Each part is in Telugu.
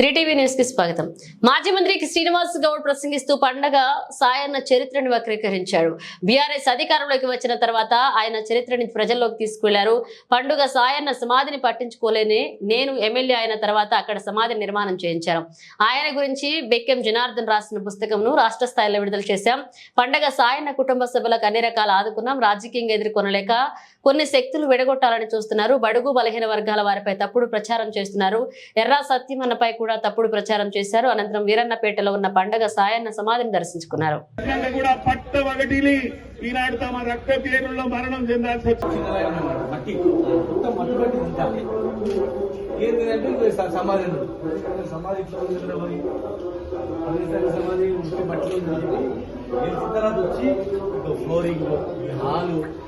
త్రీ టీవీ న్యూస్కి స్వాగతం. మాజీ మంత్రి శ్రీనివాస్ గౌడ్ ప్రసంగిస్తూ పండగ సాయన్న చరిత్రను వక్రీకరించాడు. బీఆర్ఎస్ అధికారంలోకి వచ్చిన తర్వాత ఆయన చరిత్రని ప్రజల్లోకి తీసుకువెళ్ళారు. పండుగ సాయన్న సమాధిని పట్టించుకోలేని నేను ఎమ్మెల్యే అయిన తర్వాత అక్కడ సమాధి నిర్మాణం చేయించాను. ఆయన గురించి బెక్కెం జనార్దన్ రాసిన పుస్తకంను రాష్ట్ర స్థాయిలో విడుదల చేశాం. పండగ సాయన్న కుటుంబ సభ్యులకు అన్ని రకాల ఆదుకున్నాం. రాజకీయంగా ఎదుర్కొనలేక కొన్ని శక్తులు విడగొట్టాలని చూస్తున్నారు. బడుగు బలహీన వర్గాల వారిపై తప్పుడు ప్రచారం చేస్తున్నారు. ఎర్రా సత్యమన్నపై కూడా తప్పుడు ప్రచారం చేశారు. అనంతరం వీరన్నపేటలో ఉన్న పండగ సాయన్న సమాధిని దర్శించుకున్నారు. కూడా రక్త పేరుల్లో మరణం చెందాల్సి వచ్చింది మట్టి మొత్తం మట్టి పట్టి తింటాలి ఏంటిదంటే ఇది స- సమాధి ఉంది. సమాధి ఇట్లా ఉంది కదా మరి అదేవిధంగా సమాధి ఉంటే మట్టిలో ఉంది నేను తర్వాత వచ్చి ఇక ఫ్లోరింగ్ ఈ హాలు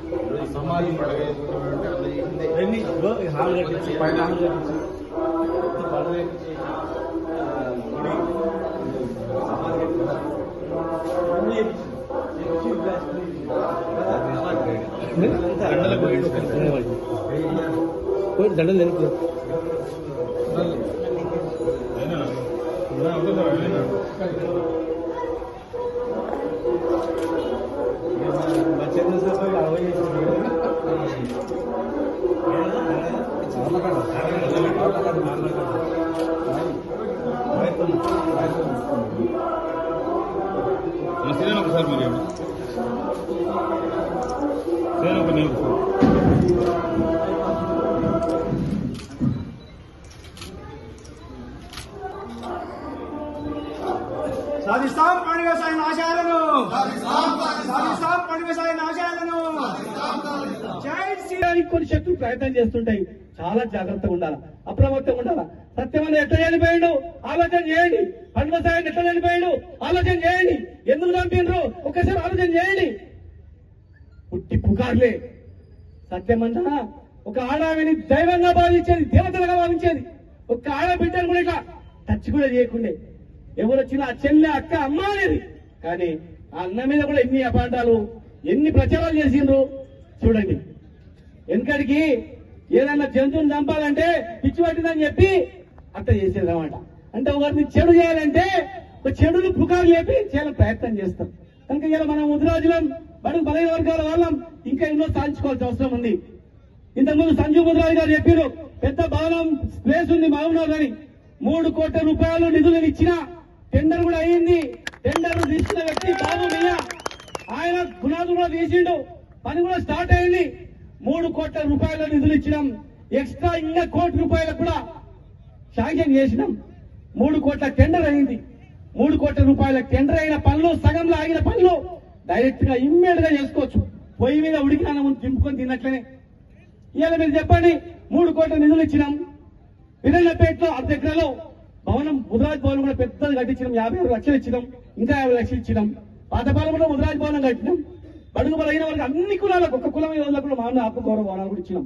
ఈ సమాధి ఇవన్నీ ఇగో ఈ హాల్ కట్టించి పైన హాల్ కట్టించి ఈ పడవ కట్టించి, ఆ, గుడి, సమాధి కట్టించి, ఇవన్నీ చేపించి, చేపించి గ్లాస్ దండలు తెలుపు సీజన్ ఒకసారి మరి సీజన్ ఒక నేను సాధిస్తాం పండుగ సాయి ఆశయాలను సాధిస్తాం. పండుగ సాయి ఆశయాలను జై శ్రీ చేయడానికి కొన్ని శక్తులు ప్రయత్నం చేస్తుంటాయి. చాలా జాగ్రత్తగా ఉండాలి? అప్రమత్తంగా ఉండాలి? సత్యమని ఎట్లా చనిపోయాడు? ఆలోచన చేయండి. పండుగ సాయం ఎట్లా చనిపోయాడు? ఆలోచన చేయండి. ఎందుకు చంపిండ్రు? ఒక్కసారి ఆలోచన చేయండి. పుట్టి పుకార్లే. సత్యమంట ఒక ఆడావిని దైవంగా భావించేది దేవతలుగా భావించేది. ఒక ఆడబిడ్డను కూడా ఇట్లా టచ్ కూడా చేయకుండే. ఎవరు వచ్చినా ఆ చెల్లె అక్క అమ్మ అనేది. కానీ ఆ అన్న మీద కూడా ఎన్ని అపాండాలు ఎన్ని ప్రచారాలు చేసిండ్రు? చూడండి. ఎందుకడికి ఏదన్నా జంతువుని చంపాలంటే పిచ్చి పట్టిందని చెప్పి అట్ట చేసేది అనమాట అంటే ఒకరిని చెడు చేయాలంటే ఒక చెడును పుకారు లేపి చేయాలని ప్రయత్నం చేస్తాం. కనుక ఇలా మనం ముద్రాజులం బడుగు బలైన వర్గాల వాళ్ళం ఇంకా ఎన్నో సాధించుకోవాల్సిన అవసరం ఉంది. ఇంతకుముందు సంజు ముద్రాజు గారు చెప్పారు పెద్ద భవనం ప్లేస్ ఉంది మహబూబ్నగర్ అని. మూడు కోట్ల రూపాయలు నిధులను ఇచ్చిన టెండర్ కూడా అయింది. టెండర్ తీసుకున్న వ్యక్తి బాబు మియా ఆయన పునాదులు కూడా తీసిండు. పని కూడా స్టార్ట్ అయింది. మూడు కోట్ల రూపాయల నిధులు ఇచ్చినాం. ఎక్స్ట్రా ఇంకా కోటి రూపాయలకు కూడా శాంక్షన్ చేసినాం. మూడు కోట్ల టెండర్ అయింది. మూడు కోట్ల రూపాయల టెండర్ అయిన పనులు సగంలో ఆగిన పనులు డైరెక్ట్గా ఇమ్మీడియట్గా చేసుకోవచ్చు. పొయ్యి మీద ఉడికిన అన్నం దింపుకొని తిన్నట్లనే. ఇవాళ మీరు చెప్పండి మూడు కోట్ల నిధులు ఇచ్చినాం. విరళ్ళపేటలో అర్ధ ఎకరాలో భవనం ముదిరాజ్ భవనం కూడా పెద్దది కట్టించినాం. యాభై ఆరు లక్షలు ఇచ్చినాం. ఇంకా యాభై లక్షలు ఇచ్చినాం. పాతపాలెంలో ముదిరాజ్ భవనం కట్టినాం. బడుగు బలైన వాళ్ళకి అన్ని కులాలకు ఒక కులం వాళ్ళకు కూడా మామూలు ఆత్మగౌరవ భవనాలు కూడా ఇచ్చినాం.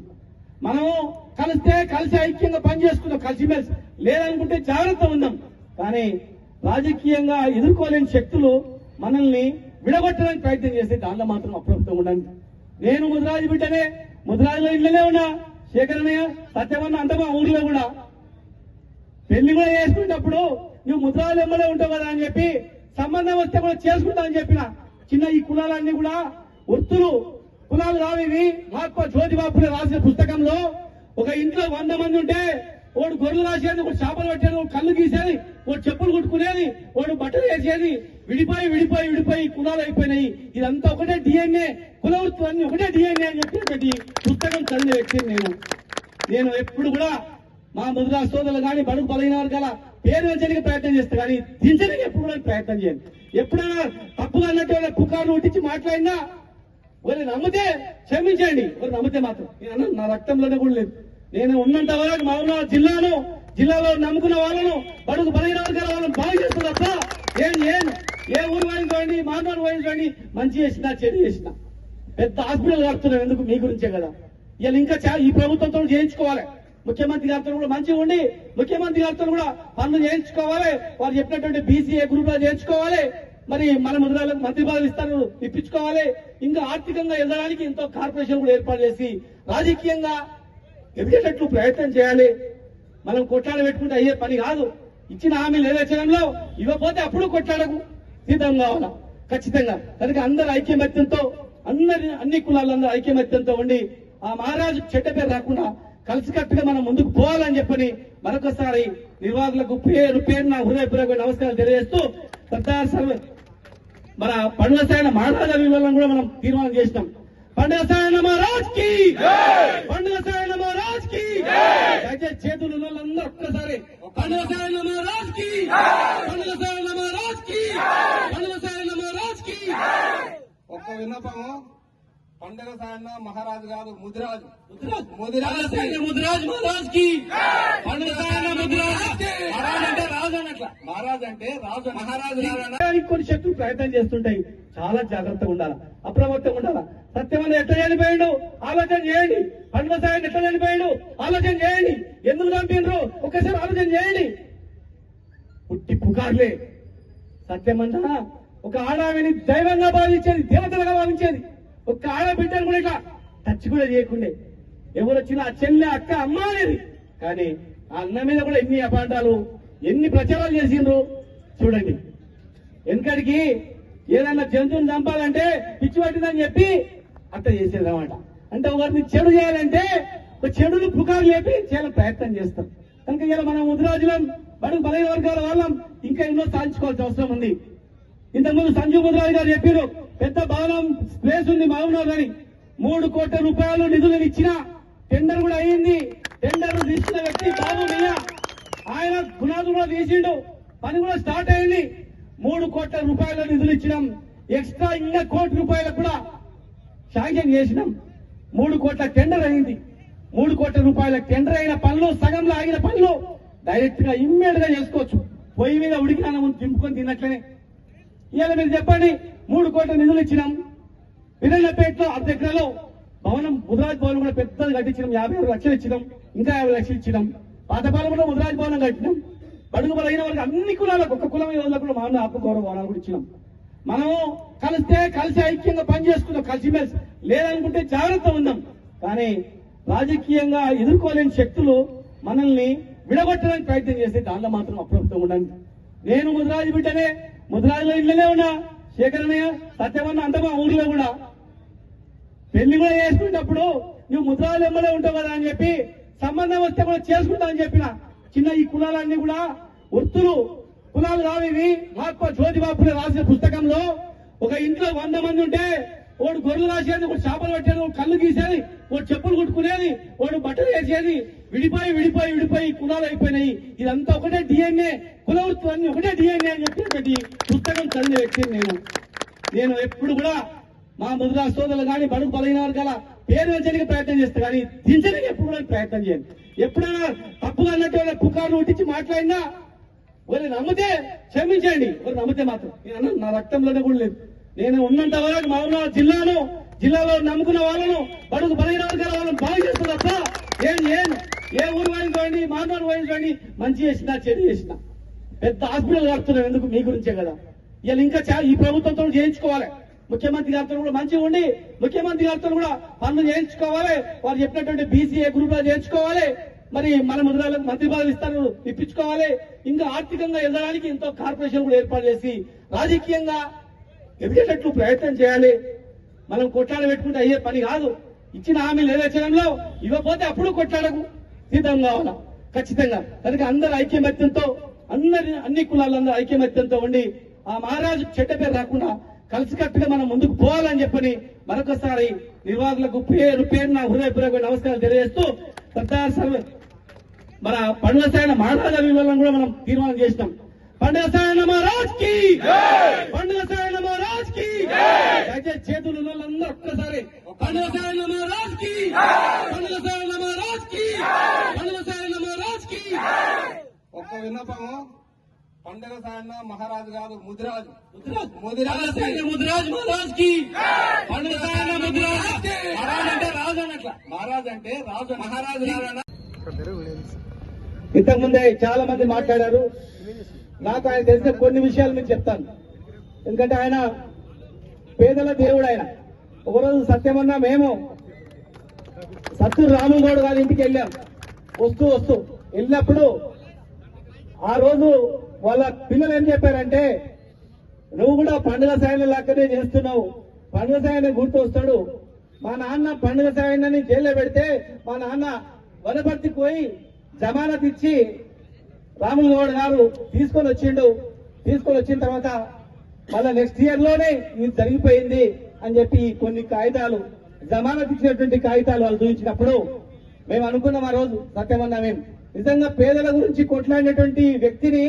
మనము కలిస్తే కలిసి ఐక్యంగా పనిచేసుకుందాం కలిసిమెలిసి లేదనుకుంటే జాగ్రత్త ఉందాం. కానీ రాజకీయంగా ఎదుర్కోలేని శక్తులు మనల్ని విడగొట్టడానికి ప్రయత్నం చేస్తే దాంట్లో మాత్రం అప్రమత్తం ఉండండి. నేను ముదిరాజు బిడ్డనే ముదిరాజులో ఇళ్ళనే ఉన్నా. శేఖరణయ్య సత్యమన్న అంత మా ఊర్లో కూడా. పెళ్ళి కూడా చేసుకునేటప్పుడు నువ్వు ముద్రాలు ఎమ్మడే ఉంటావు కదా అని చెప్పి సంబంధం వస్తే కూడా చేసుకుంటా అని చెప్పిన. చిన్న ఈ కులాలన్నీ కూడా వృత్తులు కులాలు రావు ఇవి. మహాత్మా జ్యోతిబాపులే రాసిన పుస్తకంలో ఒక ఇంట్లో వంద మంది ఉంటే వాడు గొర్రెలు రాసేది ఒకటి చేపలు పట్టేది ఒకడు కళ్ళు గీసేది వాడు చెప్పులు కుట్టుకునేది వాడు బట్టలు వేసేది. విడిపోయి విడిపోయి విడిపోయి కులాలు అయిపోయినాయి. ఇదంతా ఒకటే డిఎన్ఏ కులవృత్వాన్ని ఒకటే డిఎన్ఏ అని చెప్పి పుస్తకం చదివిన వ్యక్తిని నేను. నేను ఎప్పుడు కూడా మా ముద్రా సోదరులు కానీ బడుగు బలైన వర్గాల పేరు వచ్చేందుకు ప్రయత్నం చేస్తా కానీ దించడానికి ఎప్పుడు కూడా ప్రయత్నం చేయండి ఎప్పుడైనా తప్పుగా అన్నట్టు ఏమైనా పుకార్లు ఉట్టించి మాట్లాడినా ఒకరు నమ్మితే క్షమించండి. ఒకరు నమ్మితే మాత్రం. నేను నా రక్తంలోనే కూడా లేదు. నేను ఉన్నంత వరకు మా ఉన్న జిల్లాను జిల్లాలో నమ్ముకున్న వాళ్ళను బడుగు బలహీన వర్గాల వాళ్ళని బాగా చేస్తున్నా ఏం ఏం ఏ ఊరు వాయిని చూడండి మానవాడు వాయిని మంచి చేసినా చెడు చేసినా. పెద్ద హాస్పిటల్ కడుతున్నాం ఎందుకు మీ గురించే కదా. ఇలా ఇంకా చా- ఈ ప్రభుత్వంతో చేయించుకోవాలి. ముఖ్యమంత్రి గారితో కూడా మంచిగా ఉండి ముఖ్యమంత్రి గారితో కూడా పనులు చేయించుకోవాలి. వారు చెప్పినటువంటి బీసీఏ గ్రూప్లో చేయించుకోవాలి. మరి మన ముద్రాలకు మంత్రి పదవులు ఇస్తారు ఇప్పించుకోవాలి. ఇంకా ఆర్థికంగా ఎదగడానికి ఎంతో కార్పొరేషన్ కూడా ఏర్పాటు చేసి రాజకీయంగా ఎదిగేటట్లు ప్రయత్నం చేయాలి. మనం కొట్లాడ పెట్టుకుంటే అయ్యే పని కాదు. ఇచ్చిన హామీ నెరవేర్చడంలో ఇవ్వకపోతే అప్పుడు కొట్లాడకు. సిద్ధం కావాలా? ఖచ్చితంగా. కనుక అందరి ఐక్యమత్యంతో అందరి అన్ని కులాలందరూ ఐక్యమత్యంతో ఉండి ఆ మహారాజు చెడ్డ పేరు రాకుండా కలిసికట్టుగా మనం ముందుకు పోవాలని చెప్పని మరొకసారి నిర్వాహకులకు పేరు పేరు నా హృదయపూర్వక నమస్కారాలు తెలియజేస్తూ సర్దార్ సర్వ మన పండుగ సాయన మహారాజా వివరాలను కూడా మనం తీర్మానం చేసినాం. పండుగ సాయన మహారాజ్కి! పండుగ సాయన మహారాజ్కి! దయచేసి చేతులు ఉన్న వాళ్ళందరూ ఒక్కసారి. పండుగ సాయన మహారాజ్కి! పండుగ సాయన మహారాజ్కి! పండుగ సాయన మహారాజ్కి! ఒక్క విన్నపము. పండగ సాయన్న మహారాజు కాదు ముదిరాజు. ముదిరాజ్. సాయన ముదిరాజ్ మహారాజ్కి! మహారాజు కొన్ని శక్తులు ప్రయత్నం చేస్తుంటాయి. చాలా జాగ్రత్తగా ఉండాలి? అప్రమత్తంగా ఉండాలి? సత్యమైన ఎట్లా చనిపోయాడు? ఆలోచన చేయండి. పండుగ సాయం ఎట్లా చనిపోయాడు? ఆలోచన చేయండి. ఎందుకు చంపినరు ఒకసారి ఆలోచన చేయండి. పుట్టి పుకార్లే. సత్యమంట ఒక ఆడావిని దైవంగా భావించేది దేవతలుగా భావించేది. ఒక ఆడబిడ్డను కూడా ఇట్లా టచ్ కూడా చేయకుండే. ఎవరు వచ్చినా ఆ చెల్లె అక్క అమ్మ అనేది. కానీ ఆ అన్న మీద కూడా ఎన్ని అపాండాలు ఎన్ని ప్రచారాలు చేసిండ్రు? చూడండి. వెనకడికి ఏదైనా జంతువుని చంపాలంటే పిచ్చి పట్టిందని చెప్పి అట్ట చేసేది అనమాట అంటే ఒకరిని చెడు చేయాలంటే ఒక చెడును పుకారు లేపి చేయాలని ప్రయత్నం చేస్తాం. కనుక ఇలా మనం ముదిరాజులం బడుగు బలైన వర్గాల వాళ్ళం ఇంకా ఎన్నో సాధించుకోవాల్సిన అవసరం ఉంది. ఇంతకుముందు సంజీవ్ ముద్రాజు గారు చెప్పారు పెద్ద భవనం ప్లేస్ ఉంది మహబూబ్నగర్ అని మూడు కోట్ల రూపాయలు నిధులు ఇచ్చిన టెండర్ కూడా అయింది. టెండర్ తీసుకున్న వ్యక్తి బాబు ఆయన పునాదులు కూడా తీసిండు పని కూడా స్టార్ట్ అయింది. మూడు కోట్ల రూపాయల నిధులు ఇచ్చినాం. ఎక్స్ట్రా ఇంకా కోటి రూపాయలు కూడా శాంక్షన్ చేసినాం. మూడు కోట్ల టెండర్ అయింది. మూడు కోట్ల రూపాయల టెండర్ అయిన పనులు సగంలో ఆగిన పనులు డైరెక్ట్గా ఇమ్మీడియట్గా చేసుకోవచ్చు. పొయ్యి మీద ఉడికిన ముందు దింపుకొని తిన్నట్లనే. ఇవాళ మీరు చెప్పండి మూడు కోట్ల నిధులు ఇచ్చినాం. విరళ్ళపేటలో అర్ధ ఎకరాలో భవనం ముద్రాజ్ భవనం కూడా పెద్దది కట్టించినాం. యాభై ఆరు లక్షలు ఇచ్చినాం. ఇంకా యాభై లక్షలు ఇచ్చినాం. పాతపాలెంలో ముద్రాజ్ భవనం కట్టినాం. బడుగు బలైన వారికి అన్ని కులాలకు ఒక కులం వాళ్ళకు మా అన్న ఆపు గౌరవ భవనాలు కూడా ఇచ్చినాం. మనం కలిస్తే కలిసి ఐక్యంగా పనిచేసుకుందాం కలిసిమెలిసి. లేదనుకుంటే జాగ్రత్త ఉందాం. కానీ రాజకీయంగా ఎదుర్కోలేని శక్తులు మనల్ని విడగొట్టడానికి ప్రయత్నం చేస్తే దాంట్లో మాత్రం అప్రమత్తం ఉండండి. నేను ముద్రాజు బిడ్డనే ముద్రాజులో ఇళ్ళనే ఉన్నా. శేఖరణయ్య సత్యమన్న అంత మా ఊర్లో కూడా. పెళ్ళి కూడా చేసుకునేటప్పుడు నువ్వు ముద్రాలు ఎమ్మడే ఉంటావు కదా అని చెప్పి సంబంధం వస్తే కూడా చేసుకుంటా అని చెప్పిన. చిన్న ఈ కులాలన్నీ కూడా వృత్తులు కులాలు రావేవి ఇవి. మహాత్మా జ్యోతిబాపులే రాసిన పుస్తకంలో ఒక ఇంట్లో వంద మంది ఉంటే వాడు గొర్రెలు రాసేది ఒకటి చేపలు పట్టేది ఒక కళ్ళు గీసేది ఒకటి చెప్పులు కుట్టుకునేది వాడు బట్టలు వేసేది. విడిపోయి విడిపోయి విడిపోయి కులాలు అయిపోయినాయి. ఇదంతా ఒకటే డిఎన్ఏ కులవృత్తులు అన్ని ఒకటే డిఎన్ఏ అని చెప్పేటువంటి పుస్తకం చదివిన వ్యక్తిని నేను. నేను ఎప్పుడు కూడా మా ముద్రా సోదరులు కానీ బడుగు బలైన వర్గాల పేరు పెంచడానికి ప్రయత్నం చేస్తా కానీ దించడానికి ఎప్పుడు కూడా ప్రయత్నం చేయండి ఎప్పుడైనా తప్పుగా అన్నట్టు ఏమైనా పుకార్లు ఉట్టించి మాట్లాడినా ఒకరు నమ్మితే క్షమించండి. ఒకరు నమ్మితే మాత్రం. నేను నా రక్తంలోనే కూడా లేదు. నేను ఉన్నంత వరకు మా ఉన్న జిల్లాను జిల్లాలో నమ్ముకున్న వాళ్ళను బడుగు బలహీన వర్గాల వాళ్ళని బాగు చేస్తున్నా తప్ప ఏం ఏం ఏ ఊరు వాయించుకోండి మాట్లాడు వాయించుకోండి మంచి చేసినా చెడు చేసినా. పెద్ద హాస్పిటల్ కడుతున్నాం ఎందుకు? మీ గురించే కదా. ఇలా ఇంకా చా- ఈ ప్రభుత్వంతో చేయించుకోవాలి. ముఖ్యమంత్రి గారితో కూడా మంచిగా ఉండి ముఖ్యమంత్రి గారితో కూడా పనులు చేయించుకోవాలి వారు చెప్పినటువంటి బీసీఏ గ్రూప్లో చేయించుకోవాలి మరి మన ముద్రాలకు మంత్రి పదవి ఇస్తారు ఇప్పించుకోవాలి. ఇంకా ఆర్థికంగా ఎదగడానికి ఎంతో కార్పొరేషన్ కూడా ఏర్పాటు చేసి రాజకీయంగా ఎదిగేటట్లు ప్రయత్నం చేయాలి. మనం కొట్లాడ పెట్టుకుంటే అయ్యే పని కాదు. ఇచ్చిన హామీ నెరవేర్చడంలో ఇవ్వకపోతే అప్పుడు కొట్లాడకు సిద్ధం కావాలా? ఖచ్చితంగా. కనుక అందరు ఐక్యమత్యంతో అందరి అన్ని కులాలందరూ ఐక్యమత్యంతో ఉండి ఆ మహారాజు చెడ్డ పేరు రాకుండా కలిసికట్టుగా మనం ముందుకు పోవాలని చెప్పని మరొకసారి నిర్వాహకులకు పేరు పేరు నా హృదయపూర్వక నమస్కారాలు తెలియజేస్తూ సర్దార్ సర్వ మన పండుగ సాయన మహారాజా వివరణ కూడా మనం తీర్మానం చేసినాం. పండుగ సాయన మహారాజ్కి పండుగ సాయన మహారాజ్కి దయచేసి చేతులు ఉన్న వాళ్ళందరూ ఒక్కసారి పండుగ సాయన మహారాజ్కి పండుగ సాయన మహారాజ్కి పండుగ సాయన మహారాజ్కి ఒక్క విన్నపము. పండగ సాయన్న మహారాజు కాదు ముదిరాజు. పండుగ ముదిరాజు. సాయన ముదిరాజ్ మహారాజ్కి పండుగ సాయన ముదిరాజ్. మహారాజ్ అంటే రాజు అన్నట్ల. మహారాజు అంటే రాజు మహారాజు కాదన్న ఇంతకుముందే చాలా మంది మాట్లాడారు. నాకు ఆయన తెలిసిన కొన్ని విషయాలు మీకు చెప్తాను. ఎందుకంటే ఆయన పేదల దేవుడు ఆయన. ఒకరోజు సత్యమన్నా మేము సత్తు రాముగౌడ్ గారి ఇంటికి వెళ్ళాం. వస్తూ వస్తూ వెళ్ళినప్పుడు ఆ రోజు వాళ్ళ పిల్లలు ఏం చెప్పారంటే నువ్వు కూడా పండుగ సాయన లెక్కనే చేస్తున్నావు. పండుగ సాయన గుర్తు వస్తాడు. మా నాన్న పండుగ సాయనని జైల్లో పెడితే మా నాన్న వనపర్తికి పోయి జమానత్ ఇచ్చి రాములు గౌడ్ గారు తీసుకొని వచ్చిండు. తీసుకొని వచ్చిన తర్వాత మళ్ళా నెక్స్ట్ ఇయర్లోనే ఇది జరిగిపోయింది అని చెప్పి కొన్ని కాగితాలు జమానత్ ఇచ్చినటువంటి కాగితాలు వాళ్ళు చూపించినప్పుడు మేము అనుకున్నాం ఆ రోజు సత్యమన్నా మేము. నిజంగా పేదల గురించి కొట్లాడినటువంటి వ్యక్తిని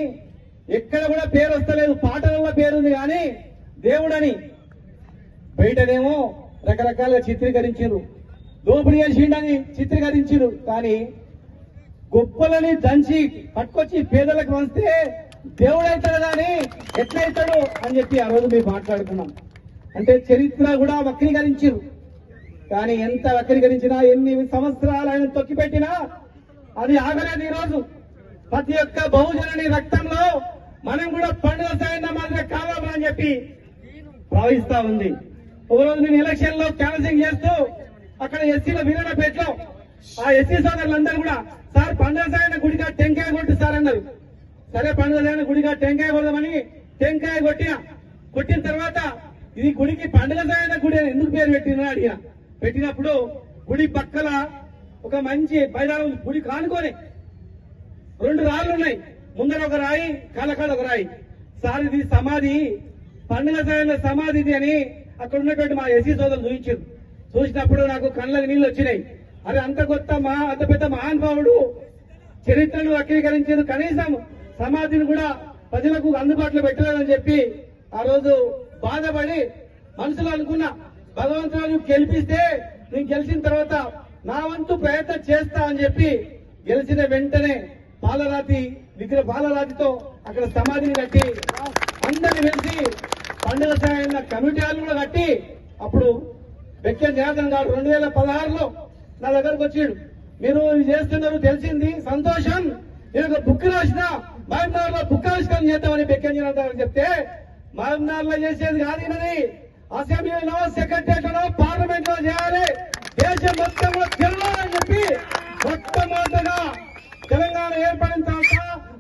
ఎక్కడ కూడా పేరు వస్తలేదు. పాటలలో పేరుంది కానీ దేవుడని బయటనేమో రకరకాలుగా చిత్రీకరించారు దోపిడీ చేసిండని చిత్రీకరించారు కానీ గొప్పలని దంచి పట్టుకొచ్చి పేదలకు వంచితే దేవుడు అవుతాడు కానీ ఎట్లయితాడు అని చెప్పి ఆ రోజు మేము మాట్లాడుకున్నాం. అంటే చరిత్ర కూడా వక్రీకరించారు కానీ ఎంత వక్రీకరించినా ఎన్ని సంవత్సరాలు ఆయన తొక్కిపెట్టినా అది ఆగలేదు ఈ రోజు ప్రతి ఒక్క బహుజనుని రక్తంలో మనం కూడా పండుగ సాయంత్రం మాదిరి కావాలని చెప్పి భావిస్తా ఉంది. ఒక రోజు నేను ఎలక్షన్లో క్యాన్సింగ్ చేస్తూ అక్కడ ఎస్సీల వీరన్నపేటలో ఆ ఎస్సీ సోదరులందరూ కూడా సార్ పండుగ సాయంత్రం గుడిగా టెంకాయ కొట్టు సార్ అన్నారు. సరే పండుగ సాయంత్రం గుడిగా టెంకాయ కొడదామని టెంకాయ కొట్టిన. కొట్టిన తర్వాత ఇది గుడికి పండుగ సాయంత్రం గుడి అని ఎందుకు పేరు పెట్టినా అడిగిన. పెట్టినప్పుడు గుడి పక్కల ఒక మంచి బయట గుడి కానుకొని రెండు రాళ్ళు ఉన్నాయి. ముందర ఒక రాయి కాలకాడ ఒక రాయి సార్ ఇది సమాధి పండుగ సాయంలో సమాధి ఇది అని అక్కడ ఉన్నటువంటి మా ఎస్సీ సోదరులు చూపించారు. చూసినప్పుడు నాకు కళ్ళకి నీళ్ళు వచ్చినాయి. అరే అంత కొత్త మా అంత పెద్ద మహానుభావుడు చరిత్రను వక్రీకరించారు. కనీసం సమాధిని కూడా ప్రజలకు అందుబాటులో పెట్టలేదని చెప్పి ఆ రోజు బాధపడి మనసులో అనుకున్నా భగవంతుడు గెలిపిస్తే నేను గెలిచిన తర్వాత నా వంతు ప్రయత్నం చేస్తా అని చెప్పి గెలిచిన వెంటనే పాలరాతి విగ్రహ పాలరాతితో అక్కడ సమాధిని కట్టి అందరిని వెలిసి పండుగ సాయన్న కమిటీ హాల్ కూడా కట్టి అప్పుడు వ్యక్తి జనార్దన్ గారు రెండు వేల పదహారులో నా దగ్గరకు వచ్చాడు. మీరు ఇది చేస్తున్నారు తెలిసింది సంతోషం. నేను ఒక బుక్ రాసిన మహబూబ్నగర్లో బుక్ ఆవిష్కరణ చేద్దామని బెక్కన్ జనార్దన్ గారు చెప్తే మహబూబ్నగర్లో చేసేది కాదు ఈయనది. అసెంబ్లీలో సెక్రటరియట్ పార్లమెంట్లో చేయాలి. దేశం మొత్తం కూడా గెలవాలని చెప్పి మొట్టమొదటిగా తెలంగాణ ఏర్పడిన తర్వాత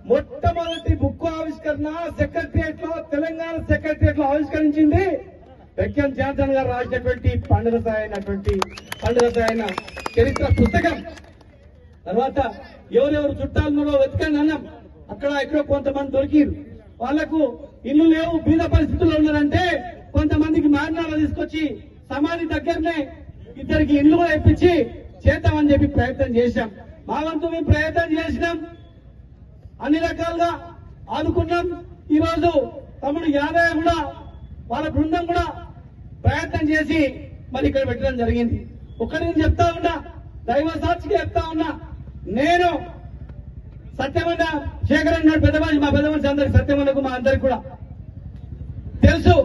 మొట్టమొదటి బుక్ ఆవిష్కరణ సెక్రటరియట్లో తెలంగాణ సెక్రటరియట్లో ఆవిష్కరించింది వెక్కం జాన్సన్ గారు రాసినటువంటి పండుగ అయినటువంటి పండుగ సాయన చరిత్ర పుస్తకం. తర్వాత ఎవరెవరు చుట్టాలలో వెతకండి అన్నాం. అక్కడ ఇక్కడ కొంతమంది దొరికిరు. వాళ్ళకు ఇల్లు లేవు బీద పరిస్థితుల్లో ఉన్నారంటే కొంతమందికి మారణాలు తీసుకొచ్చి సమాధి దగ్గరనే ఇద్దరికి ఇల్లు కూడా ఇప్పించి చేద్దామని చెప్పి ప్రయత్నం చేశాం. మా వంతు మేము ప్రయత్నం చేసినాం. అన్ని రకాలుగా ఆదుకున్నాం. ఈ రోజు తమ్ముడు యాదయ్య కూడా వాళ్ళ బృందం కూడా ప్రయత్నం చేసి మరి ఇక్కడ పెట్టడం జరిగింది. ఒకటి నేను చెప్తా ఉన్నా దైవ సాక్షిగా చెప్తా ఉన్నా నేను సత్యమన్న శేఖరన్ నాడు పెద్ద మనిషి మా పెద్ద మనిషి అందరికి సత్యమన్నకు మా అందరికి కూడా. తెలుసు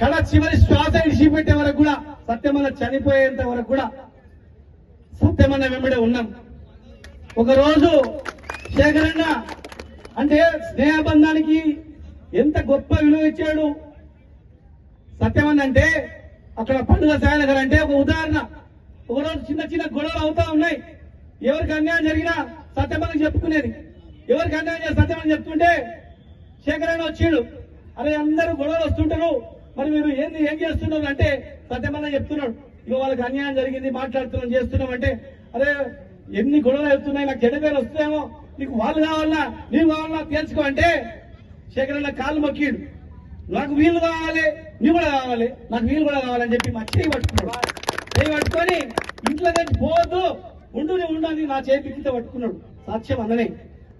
కళ చివరి శ్వాస ఇడిచిపెట్టే వరకు కూడా సత్యమన్న చనిపోయేంత వరకు కూడా సత్యమన్న వెంబడే ఉన్నాం. ఒక రోజు శేఖరన్న అంటే స్నేహబంధానికి ఎంత గొప్ప విలువ ఇచ్చాడు? సత్యమన్న అంటే అక్కడ పండుగ సాయనగర్ అంటే ఒక ఉదాహరణ. ఒక రోజు చిన్న చిన్న గొడవలు అవుతా ఉన్నాయి. ఎవరికి అన్యాయం జరిగినా సత్యమని చెప్పుకునేది. ఎవరికి అన్యాయం చేసి సత్యమని చెప్తుంటే శేఖరన్న వచ్చిండు. అరే అందరూ గొడవలు వస్తుంటారు. మరి మీరు ఏంది ఏం చేస్తున్నారు అంటే సత్యమన్న చెప్తున్నాడు. ఇక వాళ్ళకి అన్యాయం జరిగింది మాట్లాడుతున్నాం చేస్తున్నాం అంటే అరే ఎన్ని గొడవలు అవుతున్నాయి నాకు చెడ్డ పేరు వస్తుందేమో నీకు వాళ్ళు కావాలా నీవు కావాలా తెలుసుకో అంటే శేఖరన్న కాళ్ళు మొక్కిడు. నాకు వీలు కావాలి నీవు కూడా కావాలి నాకు వీలు కూడా కావాలని చెప్పి మా చేయి పట్టుకున్నాడు. చేయి పట్టుకొని ఇంట్లో నుంచి పోవద్దు ఉండు నువ్వు ఉండు అని నా చేతి కింద పట్టుకున్నాడు. సాక్ష్యం అందనే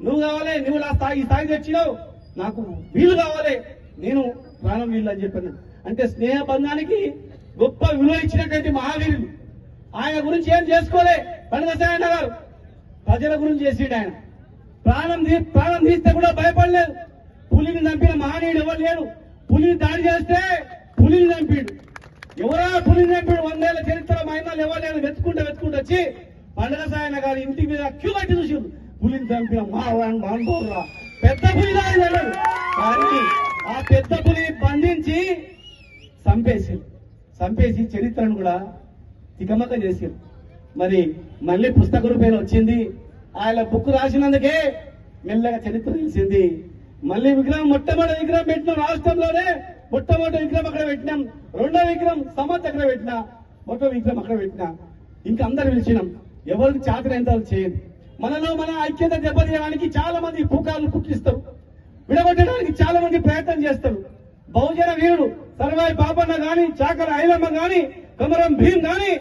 నువ్వు కావాలి నువ్వు నా స్థాయి స్థాయి తెచ్చినావు. నాకు వీలు కావాలి నేను ప్రాణం వీలు అని చెప్పాను. అంటే స్నేహ బంధానికి గొప్ప విలువ ఇచ్చినటువంటి మహావీరులు. ఆయన గురించి ఏం చేసుకోలే? పండుగ సాయన్న గారు ప్రజల గురించి చేసిండు ఆయన. ప్రాణం ప్రాణం తీస్తే కూడా భయపడలేదు. పులిని చంపిన మహనీయుడు ఎవరు లేడు. పులిని దాడి చేస్తే పులిని చంపిడు. ఎవరా పులిని చంపిడు? వందేళ్ళ చరిత్ర మైనాలు ఎవరు లేడు వెతుకుంటూ వెతుకుంటూ వచ్చి పండగసాయన గారి ఇంటి మీద క్యూ కట్టి చూసిండు. పులిని చంపిన మా పెద్ద పులి దాడి కానీ ఆ పెద్ద పులిని బంధించి చంపేసి చంపేసి చరిత్రను కూడా తికమక చేసారు మరి మళ్ళీ పుస్తక రూపేణ వచ్చింది. ఆయన బుక్ రాసినందుకే మెల్లగా చరిత్ర తెలిసింది. మళ్ళీ విగ్రహం మొట్టమొదటి విగ్రహం పెట్టినాం రాష్ట్రంలోనే. మొట్టమొదటి విగ్రహం అక్కడ పెట్టినాం. రెండో విగ్రహం సమత్ అక్కడ పెట్టినా. మొత్తం విగ్రహం అక్కడ పెట్టినా. ఇంకా అందరు పిలిచినాం. ఎవరికి చాకరైనంత వాళ్ళు చేయండి మనలో మన ఐక్యత దెబ్బతీయడానికి చాలా మంది పూకాలు కుక్కిస్తారు విడగొట్టడానికి చాలా మంది ప్రయత్నం చేస్తారు. బహుజన వీరుడు సర్వాయి పాపన్న గాని చాకర ఐలమ్మ గాని కమరం భీం గాని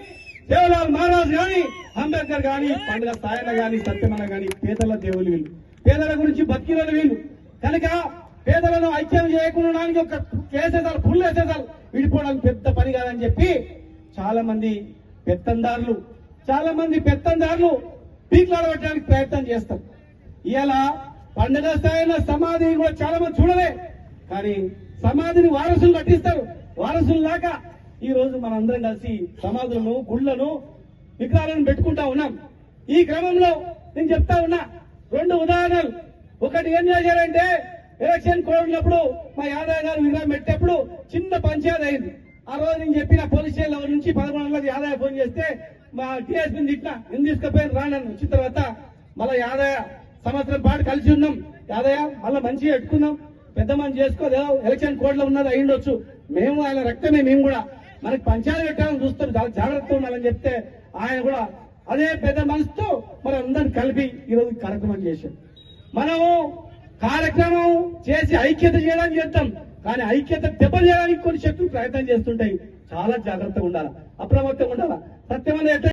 దేవలాల్ మహారాజ్ కానీ అంబేద్కర్ గాని పండుగ సాయన కానీ సత్యమన్న కానీ పేదల దేవులు వీళ్ళు. పేదల గురించి బతికిన వీళ్ళు. కనుక పేదలను ఐక్యం చేయకుండా ఒక కేసేసారు పుల్లు వేసేసారు. విడిపోవడానికి పెద్ద పని కాదని చెప్పి చాలా మంది పెత్తందారులు చాలా మంది పెత్తందారులు పీక్లాడబెట్టడానికి ప్రయత్నం చేస్తారు. ఇలా పండుగ స్థాయిలో సమాధి కూడా చాలా మంది చూడలే. కానీ సమాధిని వారసులు కట్టిస్తారు. వారసులు లాగా ఈ రోజు మనందరం కలిసి సమాధులను గుళ్ళను విగ్రహాలను పెట్టుకుంటా ఉన్నాం. ఈ క్రమంలో నేను చెప్తా ఉన్నా రెండు ఉదాహరణలు. ఒకటి ఏం చేశారంటే ఎలక్షన్ కోడినప్పుడు మా యాదవ్ గారు విగ్రహం పెట్టేప్పుడు చిన్న పంచాయతీ అయింది. ఆ రోజు నేను చెప్పిన పోలీస్ స్టేషన్ ఎవరి నుంచి పదకొండు గంటలకు యాదవ్ ఫోన్ చేస్తే మా టీఎస్పీని తిట్టిన ఎందుకు తీసుకుపోయిన రానని వచ్చిన తర్వాత మళ్ళీ యాదయ్య సంవత్సరం పాటు కలిసి ఉన్నాం. యాదయ్య మళ్ళీ మంచిగా పెట్టుకుందాం పెద్ద మంది చేసుకోదు ఎలక్షన్ కోడ్లో ఉన్నది అయ్యిండొచ్చు. మేము ఆయన రక్తమే మేము కూడా. మనకి పంచాయతీ పెట్టాలని చూస్తారు చాలా జాగ్రత్తగా ఉండాలని చెప్తే ఆయన కూడా అదే పెద్ద మనసుతో మరి అందరం కలిపి ఈరోజు కార్యక్రమం చేశాం మనము కార్యక్రమం చేసి ఐక్యత చేయడానికి చేద్దాం కానీ ఐక్యత దెబ్బ చేయడానికి కొన్ని శక్తులు ప్రయత్నం చేస్తుంటాయి. చాలా జాగ్రత్తగా ఉండాలి. అప్రమత్తంగా ఉండాలి. సత్యమైన